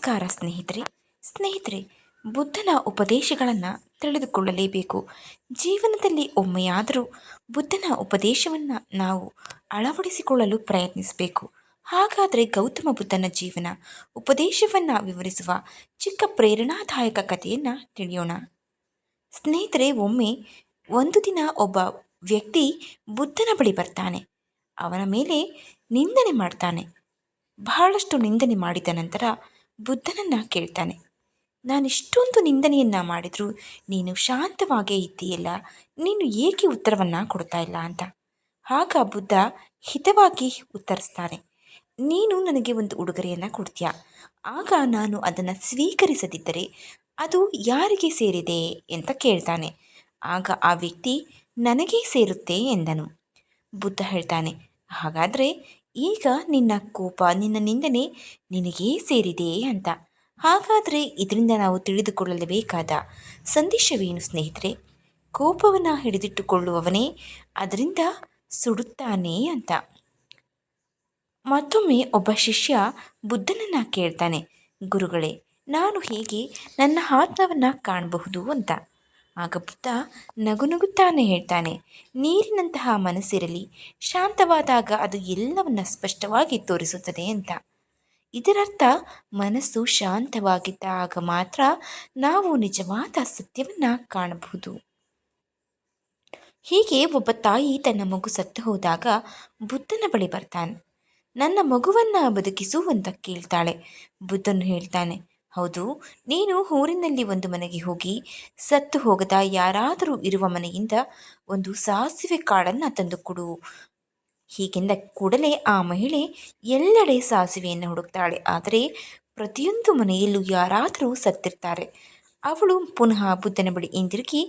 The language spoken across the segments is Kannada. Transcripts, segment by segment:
ನಮಸ್ಕಾರ ಸ್ನೇಹಿತರೆ. ಸ್ನೇಹಿತರೆ, ಬುದ್ಧನ ಉಪದೇಶಗಳನ್ನು ತಿಳಿದುಕೊಳ್ಳಲೇಬೇಕು. ಜೀವನದಲ್ಲಿ ಒಮ್ಮೆಯಾದರೂ ಬುದ್ಧನ ಉಪದೇಶವನ್ನು ನಾವು ಅಳವಡಿಸಿಕೊಳ್ಳಲು ಪ್ರಯತ್ನಿಸಬೇಕು. ಹಾಗಾದರೆ ಗೌತಮ ಬುದ್ಧನ ಜೀವನ, ಉಪದೇಶವನ್ನು ವಿವರಿಸುವ ಚಿಕ್ಕ ಪ್ರೇರಣಾದಾಯಕ ಕಥೆಯನ್ನು ತಿಳಿಯೋಣ. ಸ್ನೇಹಿತರೆ, ಒಮ್ಮೆ ಒಂದು ದಿನ ಒಬ್ಬ ವ್ಯಕ್ತಿ ಬುದ್ಧನ ಬಳಿ ಬರ್ತಾನೆ. ಅವನ ಮೇಲೆ ನಿಂದನೆ ಮಾಡ್ತಾನೆ. ಬಹಳಷ್ಟು ನಿಂದನೆ ಮಾಡಿದ ನಂತರ ಬುದ್ಧನನ್ನು ಕೇಳ್ತಾನೆ. ನಾನು ಇಷ್ಟೊಂದು ನಿಂದನೆಯನ್ನು ಮಾಡಿದರೂ ನೀನು ಶಾಂತವಾಗೇ ಇದ್ದೀಯಲ್ಲ? ನೀನು ಏಕೆ ಉತ್ತರವನ್ನು ಕೊಡ್ತಾ ಇಲ್ಲ? ಅಂತ. ಆಗ ಬುದ್ಧ ಹಿತವಾಗಿ ಉತ್ತರಿಸ್ತಾನೆ. ನೀನು ನನಗೆ ಒಂದು ಉಡುಗೊರೆಯನ್ನು ಕೊಡ್ತೀಯ. ಆಗ ನಾನು ಅದನ್ನು ಸ್ವೀಕರಿಸದಿದ್ದರೆ ಅದು ಯಾರಿಗೆ ಸೇರಿದೆ? ಅಂತ ಕೇಳ್ತಾನೆ. ಆಗ ಆ ವ್ಯಕ್ತಿ, ನನಗೇ ಸೇರುತ್ತೆ ಎಂದನು. ಬುದ್ಧ ಹೇಳ್ತಾನೆ, ಹಾಗಾದರೆ ಈಗ ನಿನ್ನ ಕೋಪ, ನಿನ್ನ ನಿಂದನೆ ನಿನಗೇ ಸೇರಿದೆ ಅಂತ. ಹಾಗಾದರೆ ಇದರಿಂದ ನಾವು ತಿಳಿದುಕೊಳ್ಳಲೇಬೇಕಾದ ಸಂದೇಶವೇನು ಸ್ನೇಹಿತರೆ? ಕೋಪವನ್ನು ಹಿಡಿದಿಟ್ಟುಕೊಳ್ಳುವವನೇ ಅದರಿಂದ ಸುಡುತ್ತಾನೆ ಅಂತ. ಮತ್ತೊಮ್ಮೆ ಒಬ್ಬ ಶಿಷ್ಯ ಬುದ್ಧನನ್ನು ಕೇಳ್ತಾನೆ, ಗುರುಗಳೇ, ನಾನು ಹೇಗೆ ನನ್ನ ಆತ್ಮವನ್ನು ಕಾಣಬಹುದು? ಅಂತ. ಆಗ ಬುದ್ಧ ನಗು ನಗುತ್ತಾನೆ ಹೇಳ್ತಾನೆ, ನೀರಿನಂತಹ ಮನಸ್ಸಿರಲಿ, ಶಾಂತವಾದಾಗ ಅದು ಎಲ್ಲವನ್ನ ಸ್ಪಷ್ಟವಾಗಿ ತೋರಿಸುತ್ತದೆ ಅಂತ. ಇದರರ್ಥ, ಮನಸ್ಸು ಶಾಂತವಾಗಿದ್ದಾಗ ಮಾತ್ರ ನಾವು ನಿಜವಾದ ಸತ್ಯವನ್ನು ಕಾಣಬಹುದು. ಹೀಗೆ ಒಬ್ಬ ತಾಯಿ ತನ್ನ ಮಗು ಸತ್ತು ಹೋದಾಗ ಬುದ್ಧನ ಬಳಿ ಬರ್ತಾನೆ. ನನ್ನ ಮಗುವನ್ನು ಬದುಕಿಸು ಅಂತ ಕೇಳ್ತಾಳೆ. ಬುದ್ಧನು ಹೇಳ್ತಾನೆ ಹೌದು, ನೀನು ಊರಿನಲ್ಲಿ ಒಂದು ಮನೆಗೆ ಹೋಗಿ ಸತ್ತು ಹೋಗದ ಯಾರಾದರೂ ಇರುವ ಮನೆಯಿಂದ ಒಂದು ಸಾಸಿವೆ ಕಾಳನ್ನು ತಂದುಕೊಡು. ಹೀಗೆಂದ ಕೂಡಲೇ ಆ ಮಹಿಳೆ ಎಲ್ಲೆಡೆ ಸಾಸಿವೆಯನ್ನು ಹುಡುಕ್ತಾಳೆ. ಆದರೆ ಪ್ರತಿಯೊಂದು ಮನೆಯಲ್ಲೂ ಯಾರಾದರೂ ಸತ್ತಿರ್ತಾರೆ. ಅವಳು ಪುನಃ ಬುದ್ಧನ ಬಳಿ ಹಿಂದಿರುಗಿ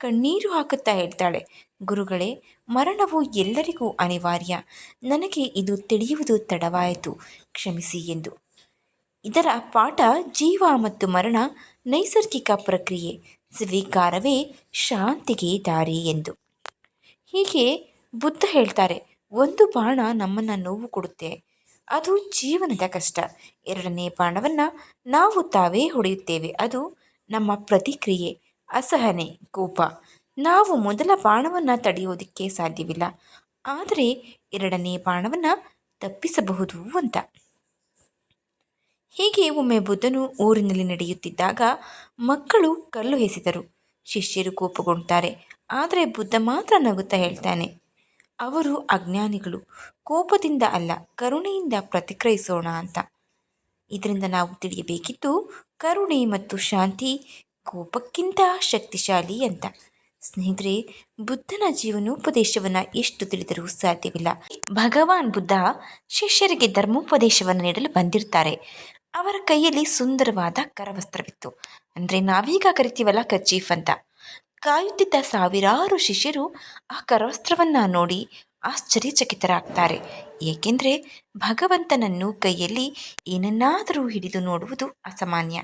ಕಣ್ಣೀರು ಹಾಕುತ್ತಾ ಹೇಳ್ತಾಳೆ, ಗುರುಗಳೇ, ಮರಣವು ಎಲ್ಲರಿಗೂ ಅನಿವಾರ್ಯ. ನನಗೆ ಇದು ತಿಳಿಯುವುದು ತಡವಾಯಿತು. ಕ್ಷಮಿಸಿ ಎಂದು. ಇದರ ಪಾಠ ಜೀವ ಮತ್ತು ಮರಣ ನೈಸರ್ಗಿಕ ಪ್ರಕ್ರಿಯೆ, ಸ್ವೀಕಾರವೇ ಶಾಂತಿಗೆ ದಾರಿ ಎಂದು. ಹೀಗೆ ಬುದ್ಧ ಹೇಳ್ತಾರೆ, ಒಂದು ಬಾಣ ನಮ್ಮನ್ನು ನೋವು ಕೊಡುತ್ತೆ, ಅದು ಜೀವನದ ಕಷ್ಟ. ಎರಡನೇ ಬಾಣವನ್ನು ನಾವು ತಾವೇ ಹೊಡೆಯುತ್ತೇವೆ, ಅದು ನಮ್ಮ ಪ್ರತಿಕ್ರಿಯೆ, ಅಸಹನೆ, ಕೋಪ. ನಾವು ಮೊದಲ ಬಾಣವನ್ನು ತಡೆಯೋದಕ್ಕೆ ಸಾಧ್ಯವಿಲ್ಲ, ಆದರೆ ಎರಡನೇ ಬಾಣವನ್ನು ತಪ್ಪಿಸಬಹುದು ಅಂತ. ಹೀಗೆ ಒಮ್ಮೆ ಬುದ್ಧನು ಊರಿನಲ್ಲಿ ನಡೆಯುತ್ತಿದ್ದಾಗ ಮಕ್ಕಳು ಕಲ್ಲು ಎಸೆದರು. ಶಿಷ್ಯರು ಕೋಪಗೊಳ್ತಾರೆ ಆದರೆ ಬುದ್ಧ ಮಾತ್ರ ನಗುತ್ತಾ ಹೇಳ್ತಾನೆ, ಅವರು ಅಜ್ಞಾನಿಗಳು. ಕೋಪದಿಂದ ಅಲ್ಲ, ಕರುಣೆಯಿಂದ ಪ್ರತಿಕ್ರಿಯಿಸೋಣ ಅಂತ. ಇದರಿಂದ ನಾವು ತಿಳಿಯಬೇಕಿತ್ತು ಕರುಣೆ ಮತ್ತು ಶಾಂತಿ ಕೋಪಕ್ಕಿಂತ ಶಕ್ತಿಶಾಲಿ ಅಂತ. ಸ್ನೇಹಿತರೆ, ಬುದ್ಧನ ಜೀವನೋಪದೇಶವನ್ನು ಎಷ್ಟು ತಿಳಿದರೂ ಸಾಧ್ಯವಿಲ್ಲ. ಭಗವಾನ್ ಬುದ್ಧ ಶಿಷ್ಯರಿಗೆ ಧರ್ಮೋಪದೇಶವನ್ನು ನೀಡಲು ಬಂದಿರ್ತಾರೆ. ಅವರ ಕೈಯಲ್ಲಿ ಸುಂದರವಾದ ಕರವಸ್ತ್ರವಿತ್ತು. ಅಂದರೆ ನಾವೀಗ ಕರಿತೀವಲ್ಲ ಕರ್ಚೀಫ್ ಅಂತ. ಕಾಯುತ್ತಿದ್ದ ಸಾವಿರಾರು ಶಿಷ್ಯರು ಆ ಕರವಸ್ತ್ರವನ್ನು ನೋಡಿ ಆಶ್ಚರ್ಯಚಕಿತರಾಗ್ತಾರೆ. ಏಕೆಂದರೆ ಭಗವಂತನನ್ನು ಕೈಯಲ್ಲಿ ಏನನ್ನಾದರೂ ಹಿಡಿದು ನೋಡುವುದು ಅಸಾಮಾನ್ಯ.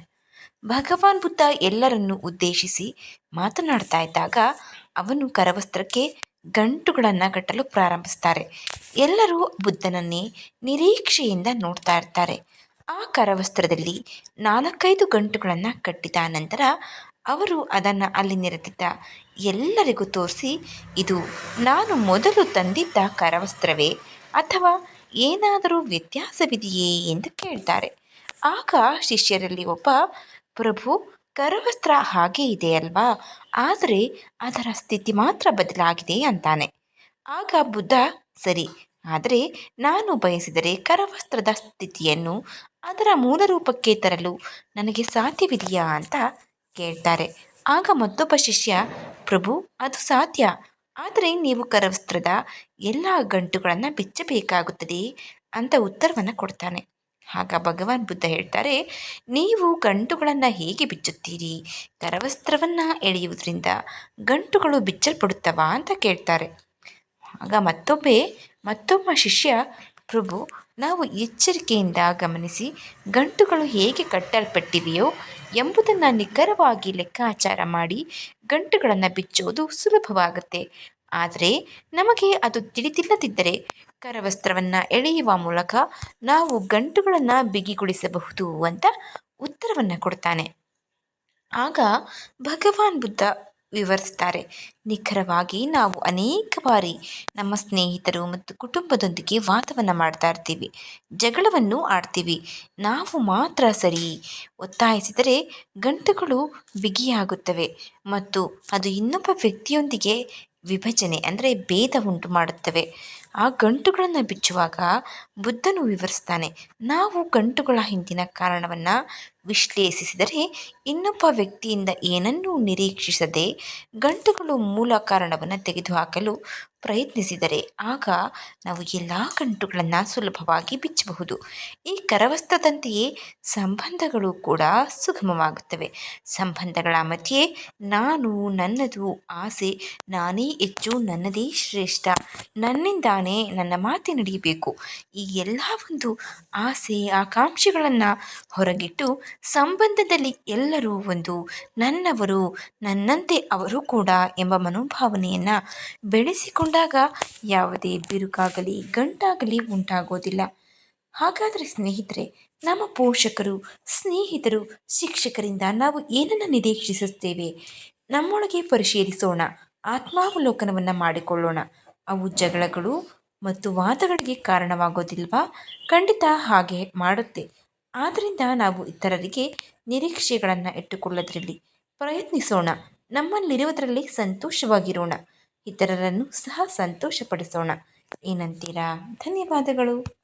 ಭಗವಾನ್ ಬುದ್ಧ ಎಲ್ಲರನ್ನು ಉದ್ದೇಶಿಸಿ ಮಾತನಾಡ್ತಾ ಇದ್ದಾಗ ಅವನು ಕರವಸ್ತ್ರಕ್ಕೆ ಗಂಟುಗಳನ್ನು ಕಟ್ಟಲು ಪ್ರಾರಂಭಿಸ್ತಾರೆ. ಎಲ್ಲರೂ ಬುದ್ಧನನ್ನೇ ನಿರೀಕ್ಷೆಯಿಂದ ನೋಡ್ತಾ ಇರ್ತಾರೆ. ಆ ಕರವಸ್ತ್ರದಲ್ಲಿ ನಾಲ್ಕೈದು ಗಂಟುಗಳನ್ನು ಕಟ್ಟಿದ ನಂತರ ಅವರು ಅದನ್ನು ಅಲ್ಲಿ ನೆರೆದಿದ್ದ ಎಲ್ಲರಿಗೂ ತೋರಿಸಿ, ಇದು ನಾನು ಮೊದಲು ತಂದಿದ್ದ ಕರವಸ್ತ್ರವೇ ಅಥವಾ ಏನಾದರೂ ವ್ಯತ್ಯಾಸವಿದೆಯೇ? ಎಂದು ಕೇಳ್ತಾರೆ. ಆಗ ಶಿಷ್ಯರಲ್ಲಿ ಒಬ್ಬ, ಪ್ರಭು, ಕರವಸ್ತ್ರ ಹಾಗೆ ಇದೆ ಅಲ್ವಾ? ಆದರೆ ಅದರ ಸ್ಥಿತಿ ಮಾತ್ರ ಬದಲಾಗಿದೆ ಅಂತಾನೆ. ಆಗ ಬುದ್ಧ, ಸರಿ ಆದರೆ ನಾನು ಬಯಸಿದರೆ ಕರವಸ್ತ್ರದ ಸ್ಥಿತಿಯನ್ನು ಅದರ ಮೂಲ ರೂಪಕ್ಕೆ ತರಲು ನನಗೆ ಸಾಧ್ಯವಿದೆಯಾ ಅಂತ ಕೇಳ್ತಾರೆ. ಆಗ ಮತ್ತೊಬ್ಬ ಶಿಷ್ಯ, ಪ್ರಭು, ಅದು ಸಾಧ್ಯ. ಆದರೆ ನೀವು ಕರವಸ್ತ್ರದ ಎಲ್ಲ ಗಂಟುಗಳನ್ನು ಬಿಚ್ಚಬೇಕಾಗುತ್ತದೆ ಅಂತ ಉತ್ತರವನ್ನು ಕೊಡ್ತಾನೆ. ಆಗ ಭಗವಾನ್ ಬುದ್ಧ ಹೇಳ್ತಾರೆ, ನೀವು ಗಂಟುಗಳನ್ನು ಹೇಗೆ ಬಿಚ್ಚುತ್ತೀರಿ? ಕರವಸ್ತ್ರವನ್ನು ಎಳೆಯುವುದರಿಂದ ಗಂಟುಗಳು ಬಿಚ್ಚಲ್ಪಡುತ್ತವಾ? ಅಂತ ಕೇಳ್ತಾರೆ. ಆಗ ಮತ್ತೊಬ್ಬೆ ಮತ್ತೊಬ್ಬ ಶಿಷ್ಯ, ಪ್ರಭು, ನಾವು ಎಚ್ಚರಿಕೆಯಿಂದ ಗಮನಿಸಿ ಗಂಟುಗಳು ಹೇಗೆ ಕಟ್ಟಲ್ಪಟ್ಟಿವೆಯೋ ಎಂಬುದನ್ನು ನಿಖರವಾಗಿ ಲೆಕ್ಕಾಚಾರ ಮಾಡಿ ಗಂಟುಗಳನ್ನು ಬಿಚ್ಚುವುದು ಸುಲಭವಾಗುತ್ತೆ. ಆದರೆ ನಮಗೆ ಅದು ತಿಳಿದಿಲ್ಲದಿದ್ದರೆ ಕರವಸ್ತ್ರವನ್ನು ಎಳೆಯುವ ಮೂಲಕ ನಾವು ಗಂಟುಗಳನ್ನು ಬಿಗಿಗೊಳಿಸಬಹುದು ಅಂತ ಉತ್ತರವನ್ನು ಕೊಡ್ತಾನೆ. ಆಗ ಭಗವಾನ್ ಬುದ್ಧ ವಿವರಿಸ್ತಾರೆ ನಿಖರವಾಗಿ ನಾವು ಅನೇಕ ಬಾರಿ ನಮ್ಮ ಸ್ನೇಹಿತರು ಮತ್ತು ಕುಟುಂಬದೊಂದಿಗೆ ವಾದವನ್ನು ಮಾಡ್ತಾ ಇರ್ತೀವಿ. ಜಗಳವನ್ನು ಆಡ್ತೀವಿ. ನಾವು ಮಾತ್ರ ಸರಿ ಒತ್ತಾಯಿಸಿದರೆ ಗಂಟುಗಳು ಬಿಗಿಯಾಗುತ್ತವೆ ಮತ್ತು ಅದು ಇನ್ನೊಬ್ಬ ವ್ಯಕ್ತಿಯೊಂದಿಗೆ ವಿಭಜನೆ ಅಂದರೆ ಭೇದ ಉಂಟು ಮಾಡುತ್ತವೆ. ಆ ಗಂಟುಗಳನ್ನು ಬಿಚ್ಚುವಾಗ ಬುದ್ಧನು ವಿವರಿಸ್ತಾನೆ ನಾವು ಗಂಟುಗಳ ಹಿಂದಿನ ಕಾರಣವನ್ನು ವಿಶ್ಲೇಷಿಸಿದರೆ ಇನ್ನೊಬ್ಬ ವ್ಯಕ್ತಿಯಿಂದ ಏನನ್ನೂ ನಿರೀಕ್ಷಿಸದೆ ಗಂಟುಗಳು ಮೂಲ ಕಾರಣವನ್ನು ತೆಗೆದುಹಾಕಲು ಪ್ರಯತ್ನಿಸಿದರೆ, ಆಗ ನಾವು ಎಲ್ಲ ಗಂಟುಗಳನ್ನು ಸುಲಭವಾಗಿ ಬಿಚ್ಚಬಹುದು. ಈ ಕರವಸ್ತ್ರದಂತೆಯೇ ಸಂಬಂಧಗಳು ಕೂಡ ಸುಗಮವಾಗುತ್ತವೆ. ಸಂಬಂಧಗಳ ಮಧ್ಯೆ ನಾನು ನನ್ನದು ಆಸೆ ನಾನೇ ಹೆಚ್ಚು ನನ್ನದೇ ಶ್ರೇಷ್ಠ. ನನ್ನ ಮಾತೆ ನಡೆಯಬೇಕು. ಈ ಎಲ್ಲ ಒಂದು ಆಸೆ, ಆಕಾಂಕ್ಷೆಗಳನ್ನು ಹೊರಗಿಟ್ಟು ಸಂಬಂಧದಲ್ಲಿ ಎಲ್ಲರೂ ಒಂದು ನನ್ನವರು, ನನ್ನಂತೆ ಅವರು ಕೂಡ ಎಂಬ ಮನೋಭಾವನೆಯನ್ನು ಬೆಳೆಸಿಕೊಂಡಾಗ ಯಾವುದೇ ಬಿರುಕಾಗಲಿ, ಗಂಟಾಗಲಿ ಉಂಟಾಗೋದಿಲ್ಲ. ಹಾಗಾದರೆ ಸ್ನೇಹಿತರೆ, ನಮ್ಮ ಪೋಷಕರು, ಸ್ನೇಹಿತರು, ಶಿಕ್ಷಕರಿಂದ ನಾವು ಏನನ್ನು ನಿರೀಕ್ಷಿಸುತ್ತೇವೆ? ನಮ್ಮೊಳಗೆ ಪರಿಶೀಲಿಸೋಣ, ಆತ್ಮಾವಲೋಕನವನ್ನು ಮಾಡಿಕೊಳ್ಳೋಣ. ಅವು ಜಗಳಗಳು ಮತ್ತು ವಾದಗಳಿಗೆ ಕಾರಣವಾಗೋದಿಲ್ವಾ? ಖಂಡಿತ ಹಾಗೆ ಮಾಡುತ್ತೆ. ಆದ್ದರಿಂದ ನಾವು ಇತರರಿಗೆ ನಿರೀಕ್ಷೆಗಳನ್ನು ಇಟ್ಟುಕೊಳ್ಳೋದ್ರಲ್ಲಿ ಪ್ರಯತ್ನಿಸೋಣ. ನಮ್ಮಲ್ಲಿರುವುದರಲ್ಲಿ ಸಂತೋಷವಾಗಿರೋಣ. ಇತರರನ್ನು ಸಹ ಸಂತೋಷಪಡಿಸೋಣ. ಏನಂತೀರಾ? ಧನ್ಯವಾದಗಳು.